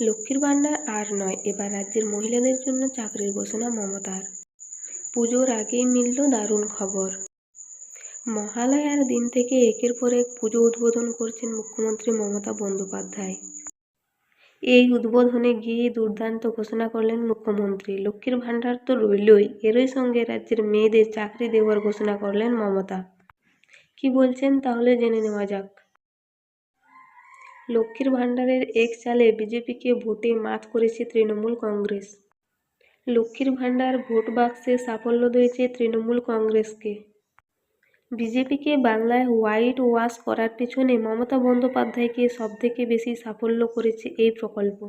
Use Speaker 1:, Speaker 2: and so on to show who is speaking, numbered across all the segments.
Speaker 1: লক্ষ্মীর ভাণ্ডার আর নয়, এবার রাজ্যের মহিলাদের জন্য চাকরির ঘোষণা মমতার। পুজোর আগেই মিলল দারুণ খবর। মহালয়ার দিন থেকে একের পর এক পুজো উদ্বোধন করছেন মুখ্যমন্ত্রী মমতা বন্দ্যোপাধ্যায়। এই উদ্বোধনে গিয়ে দুর্দান্ত ঘোষণা করলেন মুখ্যমন্ত্রী। লক্ষ্মীর ভাণ্ডার তো রইলই, এরই সঙ্গে রাজ্যের মেয়েদের চাকরি দেওয়ার ঘোষণা করলেন মমতা। কি বলছেন তাহলে জেনে নেওয়া যাক। লক্ষ্মীর ভাণ্ডারের এক চালে বিজেপিকে ভোটে মাত করেছে তৃণমূল কংগ্রেস। লক্ষ্মীর ভাণ্ডার ভোট বাক্সে সাফল্য দিয়েছে তৃণমূল কংগ্রেসকে। বিজেপিকে বাংলায় হোয়াইট ওয়াশ করার পেছনে মমতা বন্দ্যোপাধ্যায়কে সবথেকে বেশি সাফল্য করেছে এই প্রকল্প।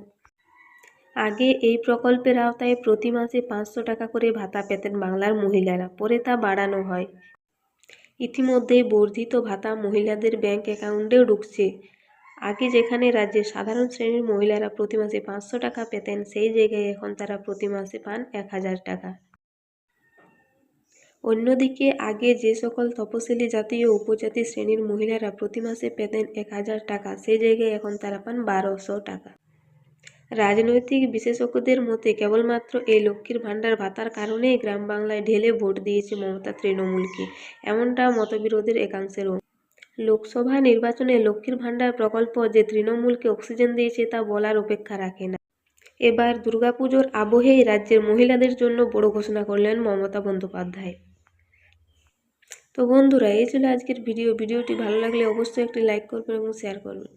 Speaker 1: আগে এই প্রকল্পের আওতায় প্রতি মাসে পাঁচশো টাকা করে ভাতা পেতেন বাংলার মহিলারা, পরে তা বাড়ানো হয়। ইতিমধ্যেই বর্ধিত ভাতা মহিলাদের ব্যাংক অ্যাকাউন্টেও ঢুকছে। আগে যেখানে রাজ্যের সাধারণ শ্রেণির মহিলারা প্রতি মাসে পাঁচশো টাকা পেতেন, সেই জায়গায় এখন তারা প্রতি মাসে পান এক হাজার টাকা। অন্যদিকে, আগে যে সকল তপশিলি জাতি ও উপজাতি শ্রেণির মহিলারা প্রতি মাসে পেতেন এক হাজার টাকা, সেই জায়গায় এখন তারা পান বারোশো টাকা। রাজনৈতিক বিশেষজ্ঞদের মতে, কেবলমাত্র এই লক্ষ্মীর ভাণ্ডার ভাতার কারণেই গ্রাম বাংলায় ঢেলে ভোট দিয়েছে মমতা তৃণমূলকে, এমনটা মতবিরোধের একাংশেরও লোকসভা নির্বাচনে লক্ষ্মীর ভাণ্ডার প্রকল্প যে তৃণমূলকে অক্সিজেন দিয়েছে তা বলার অপেক্ষা রাখে না। এবার দুর্গাপুজোর আবহেই রাজ্যের মহিলাদের জন্য বড় ঘোষণা করলেন মমতা বন্দ্যোপাধ্যায়। তো বন্ধুরা, এই ছিল আজকের ভিডিও। ভিডিওটি ভালো লাগলে অবশ্যই একটি লাইক করবেন এবং শেয়ার করবেন।